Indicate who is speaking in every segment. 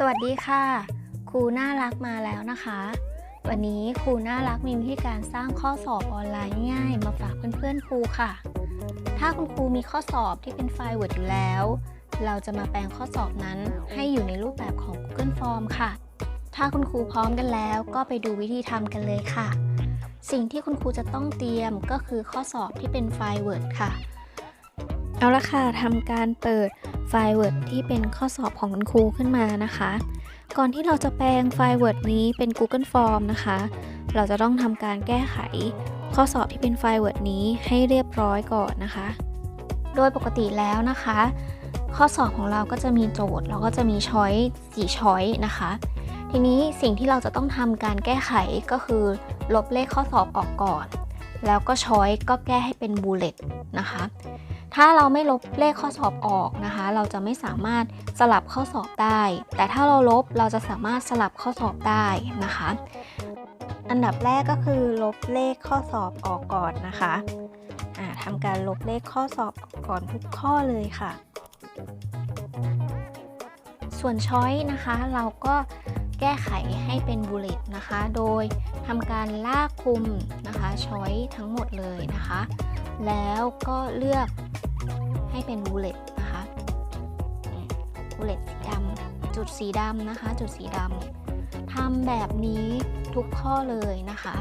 Speaker 1: สวัสดีค่ะ ครูน่ารักมาแล้วนะคะ วันนี้ครูน่ารักมีวิธีการสร้างข้อสอบออนไลน์ง่ายมาฝากเพื่อนๆครูค่ะ ถ้าคุณครูมีข้อสอบที่เป็นไฟล์ Word อยู่แล้ว เราจะมาแปลงข้อสอบนั้นให้อยู่ในรูปแบบของ Google Form ค่ะ ถ้าคุณครูพร้อมกันแล้ว ก็ไปดูวิธีทำกันเลยค่ะ สิ่งที่คุณครูจะต้องเตรียมก็คือข้อสอบที่เป็นไฟล์ Word ค่ะ เอาละค่ะทำการเปิดไฟล์ Word ที่เป็นข้อสอบของคุณครูขึ้นมานะคะ ก่อนที่เราจะแปลงไฟล์ Word นี้เป็น Google Form นะคะ เราจะต้องทำการแก้ไข ข้อสอบที่เป็นไฟล์ Word นี้ให้เรียบร้อยก่อนนะคะ โดยปกติแล้วนะคะ ข้อสอบของเราก็จะมีโจทย์เราก็จะมีช้อยสี่ช้อยนะคะ ทีนี้สิ่งที่เราจะต้องทำการแก้ไขก็คือลบเลขข้อสอบออกก่อน แล้วก็ช้อยก็แก้ให้เป็นบูเลตนะคะ ถ้าเราไม่ลบเลขข้อสอบออกนะคะ เราจะไม่สามารถสลับข้อสอบได้ แต่ถ้าเราลบเราจะสามารถสลับข้อสอบได้นะคะ อันดับแรกก็คือลบเลขข้อสอบออกก่อนนะคะทำการลบเลขข้อสอบก่อนทุกข้อเลยค่ะ ส่วนช้อยนะคะเราก็แก้ไขให้เป็นบูเลตนะคะ โดยทำการลากคุมนะคะช้อยทั้งหมดเลยนะคะ แล้วก็เลือก ให้เป็นบูเลตนะคะบูเลตสีดำจุดสีดำนะคะ จุดสีดำทำแบบนี้ทุกข้อเลยนะคะ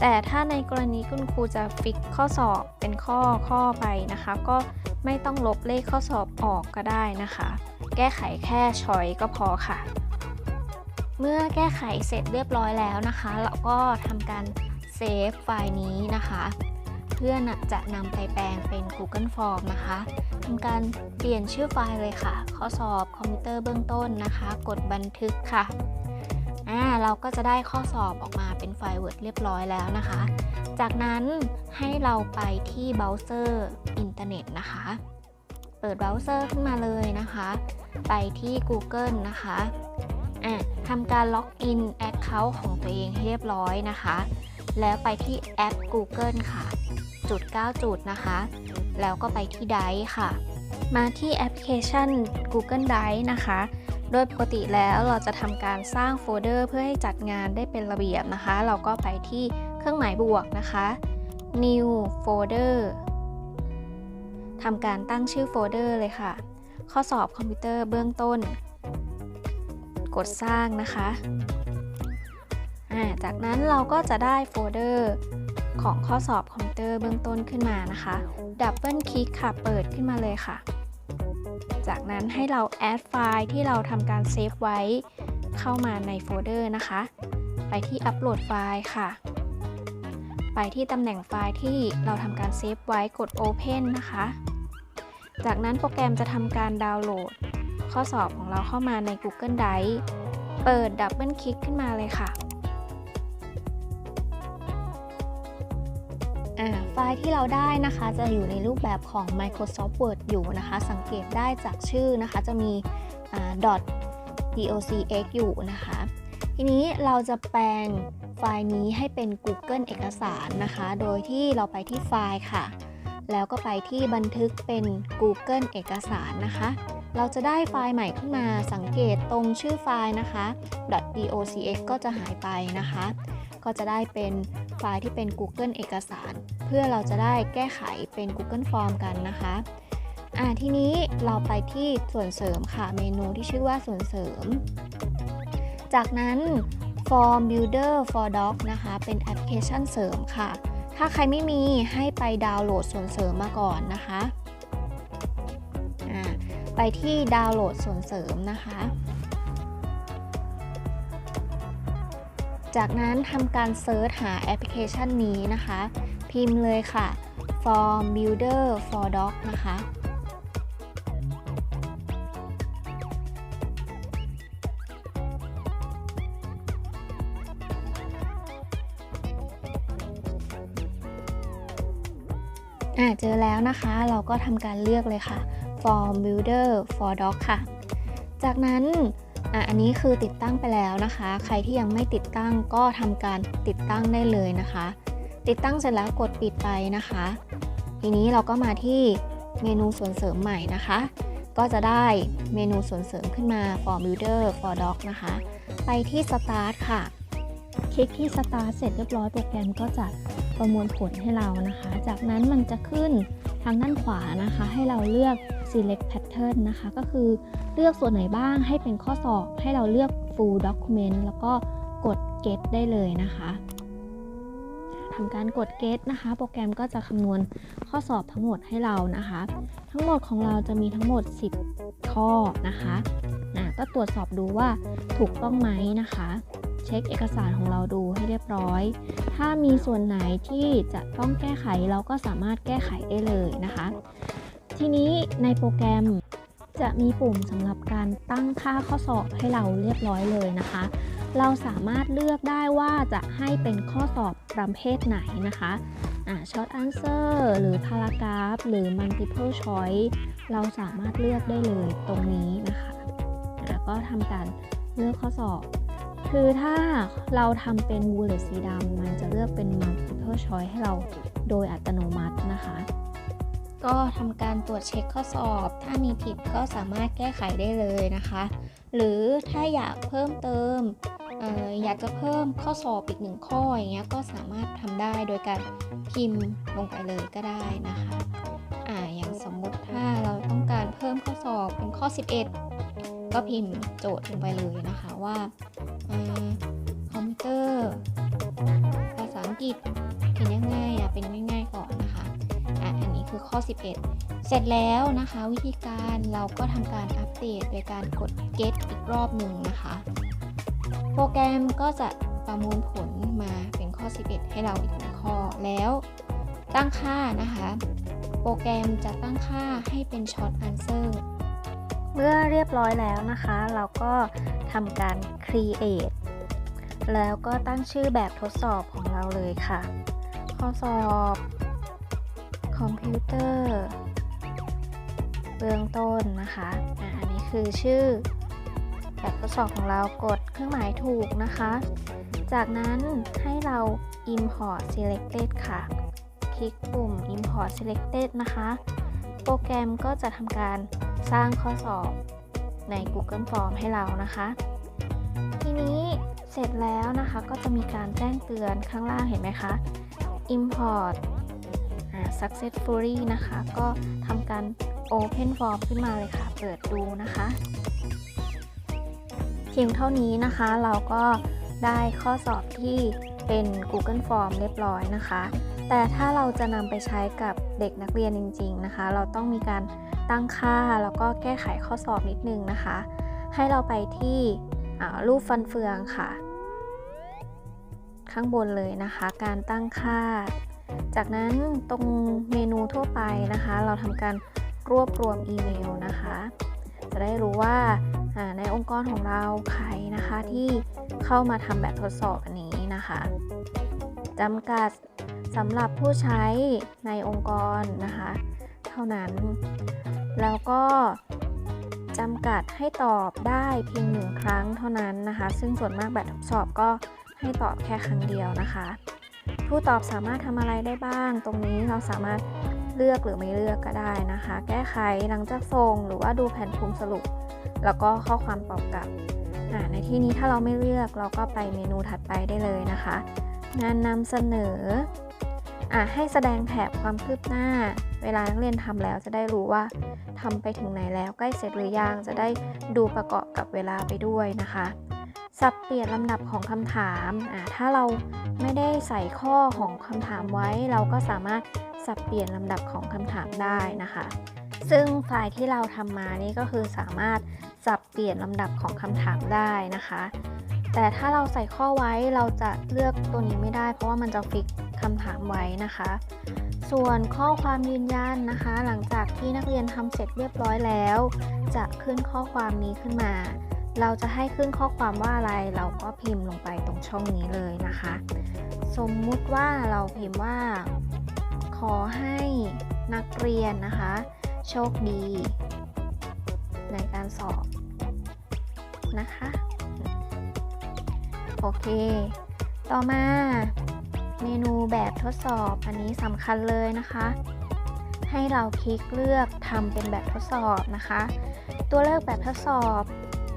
Speaker 1: แต่ถ้าในกรณีคุณครูจะฟิกข้อสอบเป็นข้อข้อไปนะคะ ก็ไม่ต้องลบเลขข้อสอบออกก็ได้นะคะ แก้ไขแค่ชอยก็พอค่ะ เมื่อแก้ไขเสร็จเรียบร้อยแล้วนะคะ เราก็ทำการเซฟไฟล์นี้นะคะ เพื่อนจะนำไปแปลงเป็น Google Form นะคะทำการเปลี่ยนชื่อไฟล์เลยค่ะ ข้อสอบคอมพิวเตอร์เบื้องต้นนะคะ กดบันทึกค่ะอ่าเราก็จะได้ข้อสอบออกมาเป็นไฟล์ Word เรียบร้อยแล้วนะคะ จากนั้นให้เราไปที่เบราว์เซอร์อินเทอร์เน็ตนะคะ เปิดเบราว์เซอร์ขึ้นมาเลยนะคะ ไปที่ Google นะคะอะทำการล็อกอิน Account ของตัวเองให้เรียบร้อยนะคะ แล้วไปที่แอป Google ค่ะ จุด 9 จุดนะคะ แล้วก็ไปที่ Drive ค่ะ มาที่แอปพลิเคชัน Google Drive นะคะ โดยปกติแล้วเราจะทำการสร้างโฟลเดอร์เพื่อให้จัดงานได้เป็นระเบียบนะคะ เราก็ไปที่เครื่องหมายบวกนะคะ New Folder ทำการตั้งชื่อโฟลเดอร์เลยค่ะ ข้อสอบคอมพิวเตอร์เบื้องต้น กดสร้างนะคะ จากนั้นเราก็จะได้โฟลเดอร์ ของข้อสอบคอมพิวเตอร์เบื้องต้นขึ้นมานะคะ ดับเบิลคลิกค่ะ เปิดขึ้นมาเลยค่ะ จากนั้นให้เราแอดไฟล์ที่เราทำการเซฟไว้เข้ามาในโฟลเดอร์นะคะ ไปที่อัปโหลดไฟล์ค่ะ ไปที่ตำแหน่งไฟล์ที่เราทำการเซฟไว้กด Open นะคะ จากนั้นโปรแกรมจะทำการดาวน์โหลด ข้อสอบของเราเข้ามาใน Google Drive เปิดดับเบิลคลิกขึ้นมาเลยค่ะ ไฟล์ที่เราได้นะคะจะอยู่ในรูปแบบของ Microsoft Word อยู่นะคะ สังเกตได้จากชื่อนะคะจะมี .docx อยู่นะคะ ทีนี้เราจะแปลงไฟล์นี้ให้เป็น Google เอกสารนะคะ โดยที่เราไปที่ไฟล์ค่ะ แล้วก็ไปที่บันทึกเป็น Google เอกสารนะคะ เราจะได้ไฟล์ใหม่ขึ้นมาสังเกตตรงชื่อไฟล์นะคะ .docx ก็จะหายไปนะคะ ก็จะได้เป็น ไฟล์ที่เป็น Google เอกสาร เพื่อเราจะได้แก้ไขเป็น Google Form กันนะคะอ่าทีนี้เราไปที่ส่วนเสริมค่ะเมนูที่ชื่อว่าส่วนเสริม จากนั้น Form Builder for Doc นะคะ เป็นแอปพลิเคชันเสริมค่ะ ถ้าใครไม่มีให้ไปดาวน์โหลดส่วนเสริมมาก่อนนะคะอ่าไปที่ดาวน์โหลดส่วนเสริมนะคะ จากนั้นทำการเซิร์ชหาแอปพลิเคชันนี้นะคะ พิมพ์เลยค่ะ Form Builder for Doc นะคะ อ่าเจอแล้วนะคะ เราก็ทำการเลือกเลยค่ะ Form Builder for Doc ค่ะ จากนั้น อะอันนี้คือติดตั้งไปแล้วนะคะ ใครที่ยังไม่ติดตั้งก็ทำการติดตั้งได้เลยนะคะ ติดตั้งเสร็จแล้วกดปิดไปนะคะ ทีนี้เราก็มาที่เมนูส่วนเสริมใหม่นะคะ ก็จะได้เมนูส่วนเสริมขึ้นมา for builder for dog นะคะ ไปที่ start ค่ะ
Speaker 2: คลิกที่ Start เสร็จเรียบร้อยโปรแกรมก็จะประมวลผลให้เรานะคะ จากนั้นมันจะขึ้นทางด้านขวานะคะ ให้เราเลือก select pattern นะคะ ก็คือเลือกส่วนไหนบ้างให้เป็นข้อสอบ ให้เราเลือก full document แล้วก็กด get ได้เลยนะคะทำการกด get นะคะ โปรแกรมก็จะคำนวณข้อสอบทั้งหมดให้เรานะคะ ทั้งหมดของเราจะมีทั้งหมด 10 ข้อนะคะอะก็ตรวจสอบดูว่าถูกต้องไหมนะคะเช็คเอกสารของเราดูให้เรียบร้อย ถ้ามีส่วนไหนที่จะต้องแก้ไขเราก็สามารถแก้ไขได้เลยนะคะ ทีนี้ในโปรแกรมจะมีปุ่มสำหรับการตั้งค่าข้อสอบให้เราเรียบร้อยเลยนะคะ เราสามารถเลือกได้ว่าจะให้เป็นข้อสอบประเภทไหนนะคะอ่า short answer หรือ paragraph หรือ multiple choice เราสามารถเลือกได้เลยตรงนี้นะคะอ่าก็ทำการเลือกข้อสอบ คือถ้าเราทำเป็น bullet สีดำมันจะเลือกเป็น multiple choice ให้เราโดยอัตโนมัตินะคะ
Speaker 1: ก็ทำการตรวจเช็คข้อสอบ ถ้ามีผิดก็สามารถแก้ไขได้เลยนะคะ หรือถ้าอยากเพิ่มเติมอออยากจะเพิ่มข้อสอบอีกหนึ่งข้ออย่างเงี้ยก็สามารถทำได้โดยการพิมพ์ลงไปเลยก็ได้นะคะอ่าอย่างสมมุติถ้าเราต้องการเพิ่มข้อสอบเป็นข้อ 11 ก็พิมพ์โจทย์ลงไปเลยนะคะว่าอ่าคอมพิวเตอร์ ภาษาอังกฤษเขียนยังไงอะเป็นง่ายๆก่อนนะคะ อันนี้คือข้อ 11 เสร็จแล้วนะคะวิธีการเราก็ทำการอัปเดตโดยการกด get อีกรอบหนึ่งนะคะ โปรแกรมก็จะประมวลผลมาเป็นข้อ 11 ให้เราอีกหนึ่งข้อแล้วตั้งค่านะคะ โปรแกรมจะตั้งค่าให้เป็น short answer
Speaker 2: เมื่อเรียบร้อยแล้วนะคะ เราก็ทำการ create แล้วก็ตั้งชื่อแบบทดสอบของเราเลยค่ะ ข้อสอบ คอมพิวเตอร์เบื้องต้นนะคะอันนี้คือชื่อแบบทดสอบของเรากดเครื่องหมายถูกนะคะ จากนั้นให้เรา import selected ค่ะ คลิกปุ่ม import selected นะคะ โปรแกรมก็จะทำการสร้างข้อสอบใน Google Form ให้เรานะคะ ทีนี้เสร็จแล้วนะคะก็จะมีการแจ้งเตือนข้างล่างเห็นไหมคะ import successfully นะคะ ก็ทำการ open form ขึ้นมาเลยค่ะ เปิดดูนะคะ เพียงเท่านี้นะคะเราก็ได้ข้อสอบที่เป็น Google Form เรียบร้อยนะคะ แต่ถ้าเราจะนำไปใช้กับเด็กนักเรียนจริง ๆนะคะ เราต้องมีการตั้งค่าแล้วก็แก้ไขข้อสอบนิดนึงนะคะ ให้เราไปที่รูปฟันเฟืองค่ะ ข้างบนเลยนะคะ การตั้งค่า จากนั้นตรงเมนูทั่วไปนะคะ เราทำการรวบรวมอีเมลนะคะ จะได้รู้ว่าในองค์กรของเราใครนะคะที่เข้ามาทำแบบทดสอบอันนี้นะคะจำกัดสำหรับผู้ใช้ในองค์กรนะคะ เท่านั้น แล้วก็จำกัดให้ตอบได้เพียงหนึ่งครั้งเท่านั้นนะคะ ซึ่งส่วนมากแบบทดสอบก็ให้ตอบแค่ครั้งเดียวนะคะ ผู้ตอบสามารถทำอะไรได้บ้าง ตรงนี้เราสามารถเลือกหรือไม่เลือกก็ได้นะคะ แก้ไขหลังจากส่งหรือว่าดูแผนภูมิสรุป แล้วก็ข้อความตอบกลับ ในที่นี้ถ้าเราไม่เลือกเราก็ไปเมนูถัดไปได้เลยนะคะ งานนำเสนออให้แสดงแถบความคืบหน้า เวลานักเรียนทำแล้วจะได้รู้ว่าทำไปถึงไหนแล้วใกล้เสร็จหรือยังจะได้ดูประกอบกับเวลาไปด้วยนะคะ สับเปลี่ยนลำดับของคำถามอ่าถ้าเราไม่ได้ใส่ข้อของคำถามไว้ เราก็สามารถสับเปลี่ยนลำดับของคำถามได้นะคะ ซึ่งไฟล์ที่เราทำมานี่ก็คือสามารถสับเปลี่ยนลำดับของคำถามได้นะคะ แต่ถ้าเราใส่ข้อไว้เราจะเลือกตัวนี้ไม่ได้ เพราะว่ามันจะฟิกคำถามไว้นะคะ ส่วนข้อความยืนยันนะคะ หลังจากที่นักเรียนทำเสร็จเรียบร้อยแล้ว จะขึ้นข้อความนี้ขึ้นมา เราจะให้ขึ้นข้อความว่าอะไรเราก็พิมพ์ลงไปตรงช่องนี้เลยนะคะ สมมุติว่าเราพิมพ์ว่า ขอให้นักเรียนนะคะ โชคดี ในการสอบนะคะ โอเค ต่อมาเมนูแบบทดสอบอันนี้สำคัญเลยนะคะ ให้เราคลิกเลือกทำเป็นแบบทดสอบนะคะ ตัวเลือกแบบทดสอบ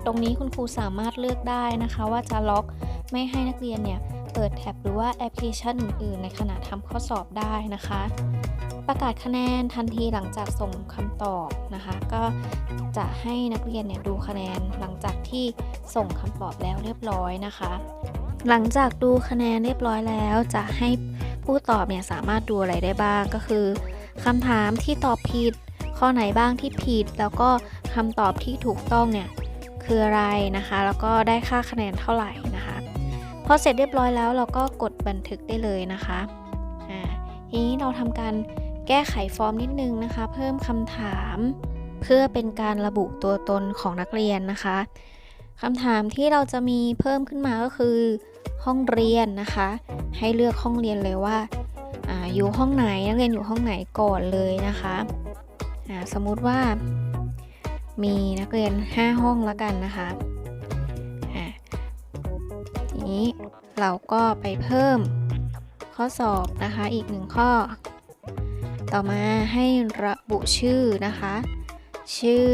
Speaker 2: ตรงนี้คุณครูสามารถเลือกได้นะคะ ว่าจะล็อกไม่ให้นักเรียนเนี่ยเปิดแท็บหรือว่าแอปพลิเคชันอื่นๆ ในขณะทำข้อสอบได้นะคะ ประกาศคะแนนทันทีหลังจากส่งคำตอบนะคะ ก็จะให้นักเรียนเนี่ยดูคะแนนหลังจากที่ส่งคำตอบแล้วเรียบร้อยนะคะ หลังจากดูคะแนนเรียบร้อยแล้ว จะให้ผู้ตอบเนี่ยสามารถดูอะไรได้บ้างก็คือคำถามที่ตอบผิดข้อไหนบ้างที่ผิด แล้วก็คำตอบที่ถูกต้องเนี่ย คืออะไรนะคะ แล้วก็ได้ค่าคะแนนเท่าไหร่นะคะพอเสร็จเรียบร้อยแล้วเราก็กดบันทึกได้เลยนะคะอ่าทีนี้เราทำการแก้ไขฟอร์มนิดนึงนะคะ เพิ่มคำถาม เพื่อเป็นการระบุตัวตนของนักเรียนนะคะคำถามที่เราจะมีเพิ่มขึ้นมาก็คือห้องเรียนนะคะ ให้เลือกห้องเรียนเลยว่าอาอยู่ห้องไหนนักเรียนอยู่ห้องไหนก่อนเลยนะคะอ่าสมมุติว่า มีนักเรียน 5 ห้องแล้วกันนะคะทีนี้เราก็ไปเพิ่มข้อสอบนะคะอีกหนึ่งข้อ ต่อมาให้ระบุชื่อนะคะ ชื่อ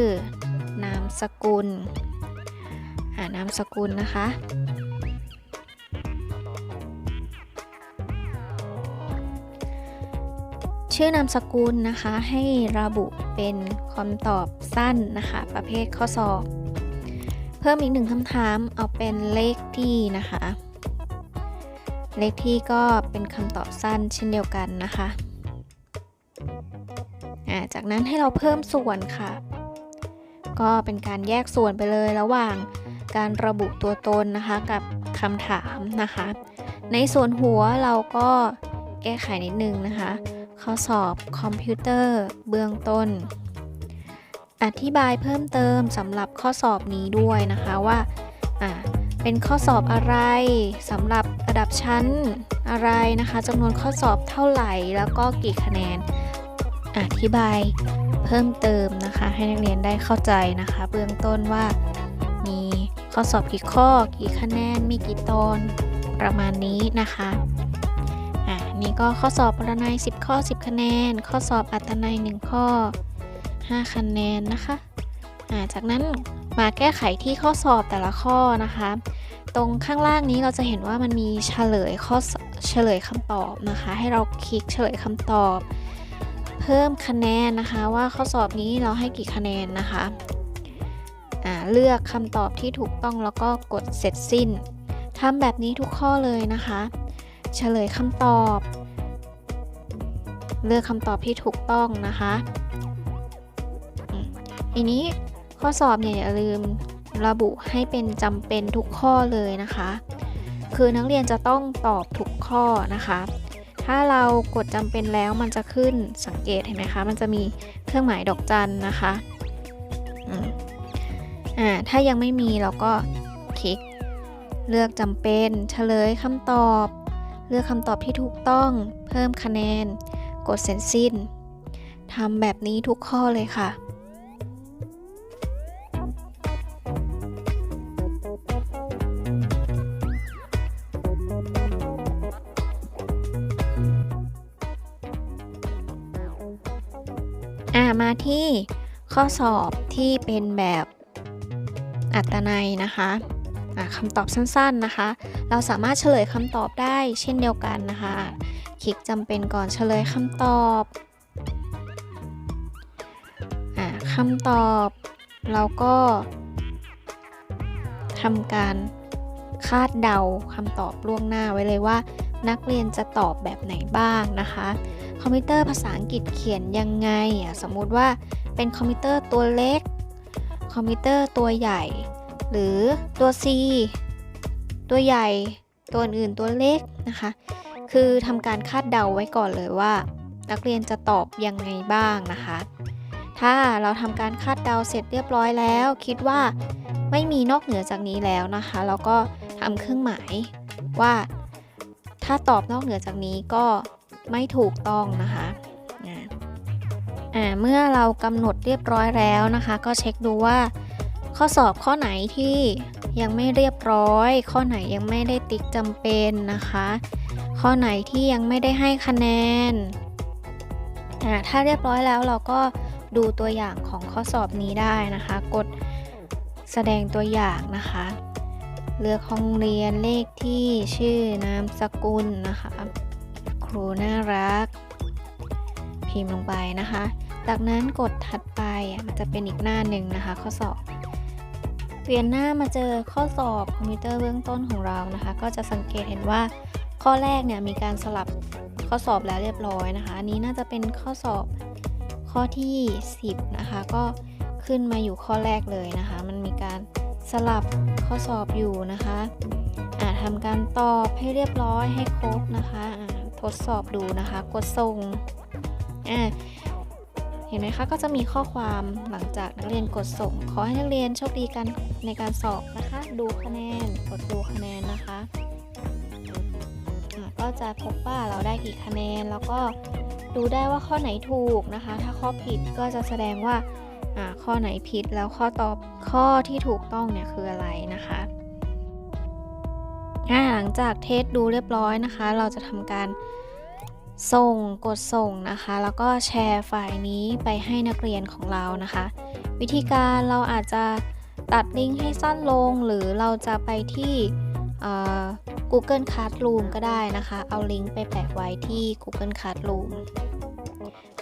Speaker 2: นามสกุลอานามสกุลนะคะ ชื่อนามสกุลนะคะให้ระบุเป็นคำตอบสั้นนะคะ ประเภทข้อสอบ เพิ่มอีกหนึ่งคำถามเอาเป็นเลขที่นะคะ เลขที่ก็เป็นคำตอบสั้นเช่นเดียวกันนะคะาจากนั้นให้เราเพิ่มส่วนค่ะ ก็เป็นการแยกส่วนไปเลยระหว่างการระบุตัวตนนะคะ กับคำถามนะคะ ในส่วนหัวเราก็แก้ไขนิดนึงนะคะ ข้อสอบคอมพิวเตอร์ เบื้องต้น อธิบายเพิ่มเติมสำหรับข้อสอบนี้ด้วยนะคะว่าเป็นข้อสอบอะไรสำหรับระดับชั้นอะไรนะคะจำนวนข้อสอบเท่าไหร่แล้วก็กี่คะแนน อธิบายเพิ่มเติมนะคะ ให้นักเรียนได้เข้าใจนะคะ เบื้องต้นว่ามีข้อสอบกี่ข้อ กี่คะแนน มีกี่ตอนประมาณนี้นะคะ นี่ก็ข้อสอบประนัย 10 ข้อ 10 คะแนน ข้อสอบอัตนัย 1 ข้อ 5 คะแนนนะคะจากนั้นมาแก้ไขที่ข้อสอบแต่ละข้อนะคะ ตรงข้างล่างนี้เราจะเห็นว่ามันมีเฉลยข้อเฉลยคำตอบนะคะ ให้เราคลิกเฉลยคำตอบ เพิ่มคะแนนนะคะว่าข้อสอบนี้เราให้กี่คะแนนนะคะเลือกคำตอบที่ถูกต้องแล้วก็กดเสร็จสิ้นทำแบบนี้ทุกข้อเลยนะคะ เฉลยคำตอบ เลือกคำตอบที่ถูกต้องนะคะอืมทีนี้ข้อสอบเนี่ยอย่าลืมระบุให้เป็นจำเป็นทุกข้อเลยนะคะ คือนักเรียนจะต้องตอบทุกข้อนะคะ ถ้าเรากดจำเป็นแล้วมันจะขึ้นสังเกตเห็นไหมคะ มันจะมีเครื่องหมายดอกจันนะคะอ่าถ้ายังไม่มีเราก็คลิก เลือกจำเป็นเฉลยคำตอบ เลือกคำตอบที่ถูกต้อง เพิ่มคะแนน กดเสร็จสิ้นทำแบบนี้ทุกข้อเลยค่ะมาที่ข้อสอบที่เป็นแบบอัตนัยนะคะอ่าคำตอบสั้นๆนะคะ เราสามารถเฉลยคำตอบได้เช่นเดียวกันนะคะ คลิกจำเป็นก่อนเฉลยคำตอบอ่าคำตอบเราก็ทำการคาดเดาคำตอบล่วงหน้าไว้เลยว่า นักเรียนจะตอบแบบไหนบ้างนะคะ คอมพิวเตอร์ภาษาอังกฤษเขียนยังไงอะสมมุติว่าเป็นคอมพิวเตอร์ตัวเล็ก คอมพิวเตอร์ตัวใหญ่ หรือตัว C ตัวใหญ่ตัวอื่นตัวเล็กนะคะ คือทำการคาดเดาไว้ก่อนเลยว่า นักเรียนจะตอบยังไงบ้างนะคะ ถ้าเราทำการคาดเดาเสร็จเรียบร้อยแล้ว คิดว่าไม่มีนอกเหนือจากนี้แล้วนะคะ เราก็ทำเครื่องหมายว่า ถ้าตอบนอกเหนือจากนี้ก็ไม่ถูกต้องนะคะอ่าเมื่อเรากำหนดเรียบร้อยแล้วนะคะ ก็เช็คดูว่า ข้อสอบข้อไหนที่ยังไม่เรียบร้อย ข้อไหนยังไม่ได้ติ๊กจำเป็นนะคะ ข้อไหนที่ยังไม่ได้ให้คะแนนอ่าถ้าเรียบร้อยแล้วเราก็ดูตัวอย่างของข้อสอบนี้ได้นะคะ กดแสดงตัวอย่างนะคะ เลือกห้องเรียนเลขที่ชื่อนามสกุลนะคะ ครูน่ารัก พิมพ์ลงไปนะคะ จากนั้นกดถัดไปมันจะเป็นอีกหน้าหนึ่งนะคะ ข้อสอบ เปลี่ยนหน้ามาเจอข้อสอบคอมพิวเตอร์เบื้องต้นของเรานะคะ ก็จะสังเกตเห็นว่าข้อแรกเนี่ยมีการสลับข้อสอบแล้วเรียบร้อยนะคะอันนี้น่าจะเป็นข้อสอบข้อที่ 10 นะคะ ก็ขึ้นมาอยู่ข้อแรกเลยนะคะ มันมีการสลับข้อสอบอยู่นะคะอ่าทำการตอบให้เรียบร้อยให้ครบนะคะทดสอบดูนะคะ กดส่งอ่า เห็นไหมคะ ก็จะมีข้อความหลังจากนักเรียนกดส่ง ขอให้นักเรียนโชคดีกันในการสอบนะคะ ดูคะแนน กดดูคะแนนนะคะะก็จะพบว่าเราได้กี่คะแนน แล้วก็ดูได้ว่าข้อไหนถูกนะคะ ถ้าข้อผิดก็จะแสดงว่าข้อไหนผิดแล้วข้อตอบข้อที่ถูกต้องเนี่ยคืออะไรนะคะหลังจากเทสดูเรียบร้อยนะคะ เราจะทำการ ส่งกดส่งนะคะ แล้วก็แชร์ไฟล์นี้ไปให้นักเรียนของเรานะคะ วิธีการเราอาจจะตัดลิงก์ให้สั้นลง หรือเราจะไปที่อ่อ Google Classroom ก็ได้นะคะ เอาลิงก์ไปแปะไว้ที่ Google Classroom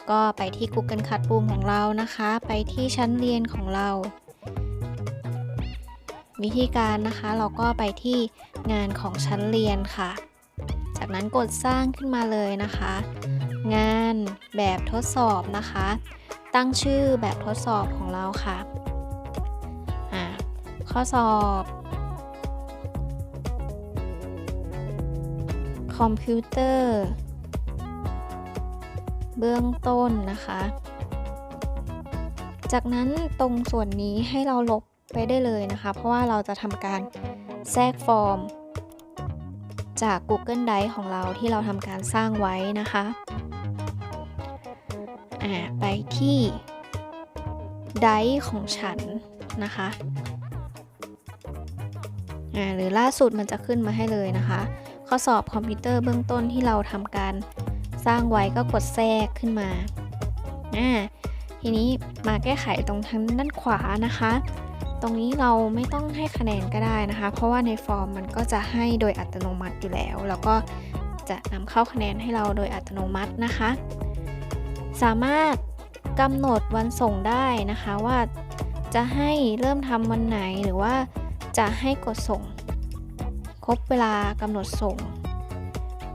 Speaker 2: ก็ไปที่ Google Classroom ของเรานะคะ ไปที่ชั้นเรียนของเรา วิธีการนะคะเราก็ไปที่งานของชั้นเรียนค่ะ จากนั้นกดสร้างขึ้นมาเลยนะคะ งานแบบทดสอบนะคะ ตั้งชื่อแบบทดสอบของเราค่ะข้อสอบ คอมพิวเตอร์ เบื้องต้นนะคะ จากนั้นตรงส่วนนี้ให้เราลบไปได้เลยนะคะ เพราะว่าเราจะทำการแทรกฟอร์ม จาก Google Drive ของเราที่เราทำการสร้างไว้นะคะอ่าไปที่ Drive ของฉันนะคะอ่าหรือล่าสุดมันจะขึ้นมาให้เลยนะคะ ข้อสอบคอมพิวเตอร์เบื้องต้นที่เราทำการสร้างไว้ก็กดแทรกขึ้นมาอ่าทีนี้มาแก้ไขตรงทางด้านขวานะคะ รงนี้เราไม่ต้องให้คะแนนก็ได้นะคะ เพราะว่าในฟอร์มมันก็จะให้โดยอัตโนมัติอยู่แล้ว แล้วก็จะนำเข้าคะแนนให้เราโดยอัตโนมัตินะคะ สามารถกำหนดวันส่งได้นะคะว่าจะให้เริ่มทำวันไหนหรือว่าจะให้กดส่ง ครบเวลากำหนดส่ง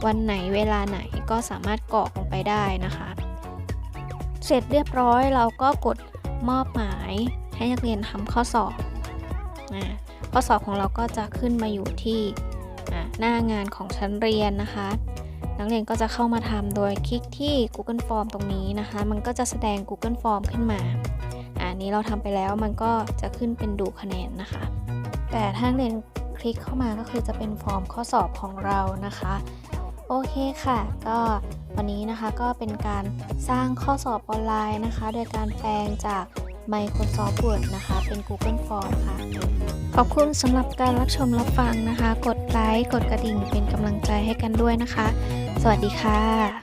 Speaker 2: วันไหนเวลาไหนก็สามารถกรอกลงไปได้นะคะ เสร็จเรียบร้อยเราก็กดมอบหมาย ให้นักเรียนทำข้อสอบอข้อสอบของเราก็จะขึ้นมาอยู่ที่หน้างานของชั้นเรียนนะคะ นักเรียนก็จะเข้ามาทำโดยคลิกที่ Google Form ตรงนี้นะคะ มันก็จะแสดง Google Form ขึ้นมาอันนี้เราทำไปแล้วมันก็จะขึ้นเป็นดูคะแนนนะคะ แต่ถ้านักเรียนคลิกเข้ามาก็คือจะเป็นฟอร์มข้อสอบของเรานะคะ โอเคค่ะ ก็วันนี้นะคะก็เป็นการสร้างข้อสอบออนไลน์นะคะ โดยการแปลงจาก Microsoft Word นะคะ เป็น Google Form ค่ะ ขอบคุณสำหรับการรับชมรับฟังนะคะ กดไลค์ กดกระดิ่งเป็นกำลังใจให้กันด้วยนะคะ สวัสดีค่ะ